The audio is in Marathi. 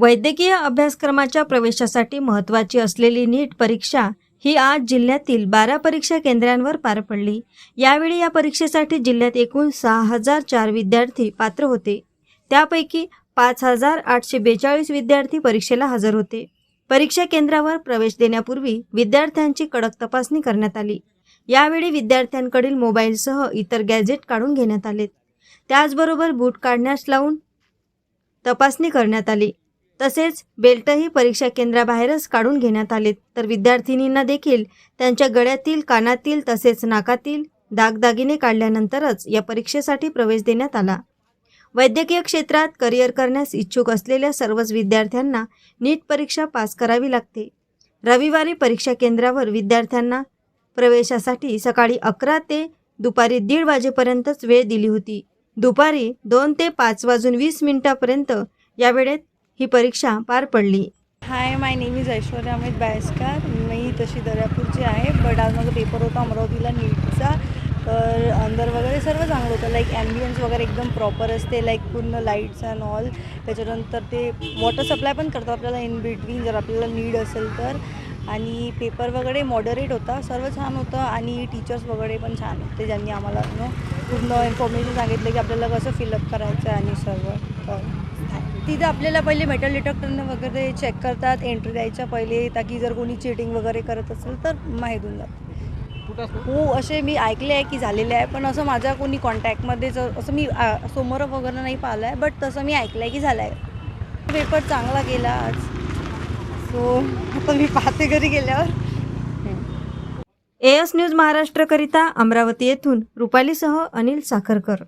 वैद्यकीय अभ्यासक्रमाच्या प्रवेशासाठी महत्त्वाची असलेली नीट परीक्षा ही आज जिल्ह्यातील बारा परीक्षा केंद्रांवर पार पडली. यावेळी या परीक्षेसाठी जिल्ह्यात एकूण सहा हजार चार विद्यार्थी पात्र होते. त्यापैकी पाच हजार आठशे बेचाळीस विद्यार्थी परीक्षेला हजर होते. परीक्षा केंद्रावर प्रवेश देण्यापूर्वी विद्यार्थ्यांची कडक तपासणी करण्यात आली. यावेळी विद्यार्थ्यांकडील मोबाईलसह इतर गॅजेट काढून घेण्यात आलेत. त्याचबरोबर बूट काढण्यास लावून तपासणी करण्यात आली. तसेच बेल्टही परीक्षा केंद्राबाहेरच काढून घेण्यात आले तर विद्यार्थिनींना देखील त्यांच्या गळ्यातील कानातील तसेच नाकातील दागदागिने काढल्यानंतरच या परीक्षेसाठी प्रवेश देण्यात आला. वैद्यकीय क्षेत्रात करिअर करण्यास इच्छुक असलेल्या सर्वच विद्यार्थ्यांना नीट परीक्षा पास करावी लागते. रविवारी परीक्षा केंद्रावर विद्यार्थ्यांना प्रवेशासाठी सकाळी अकरा ते दुपारी दीड वाजेपर्यंतच वेळ दिली होती. दुपारी दोन ते पाच वाजून वीस मिनिटापर्यंत या वेळेत ही परीक्षा पार पडली. Hi my name is Aishwarya Amit Bayaskar मी तशी दर्यापूरची आहे बट आज माझा पेपर होता अमरावतीला नीटचा तर अंदर वगैरे सर्व चांगलं होतं. लाईक ॲम्बियन्स वगैरे एकदम प्रॉपर असते लाईक पूर्ण लाईट्स अँड ऑल त्याच्यानंतर ते वॉटर सप्लाय पण करतात आपल्याला इन बिटवीन जर आपल्याला नीड असेल तर. आणि पेपर वगैरे मॉडरेट होता सर्व छान होतं. आणि टीचर्स वगैरे पण छान होते ज्यांनी आम्हाला पूर्ण इन्फॉर्मेशन सांगितलं की आपल्याला कसं फिलअप करायचं आहे आणि सर्व. तर तिथे आपल्याला पहिले मेटल डिटेक्टरनं वगैरे चेक करतात एंट्री द्यायच्या पहिले ताकी जर कोणी चिटिंग वगैरे करत असेल तर माहीत होऊन जातं. हो असे मी ऐकले आहे की झालेले आहे पण असं माझ्या कोणी कॉन्टॅक्टमध्ये जर असं मी समोर वगैरे नाही पाहिलं आहे बट तसं मी ऐकलं आहे की झालं आहे पेपर चांगला गेला आज. सो आता मी पाहते घरी गेल्यावर. एएस न्यूज महाराष्ट्रकरिता अमरावती येथून रुपालीसह अनिल साखरकर.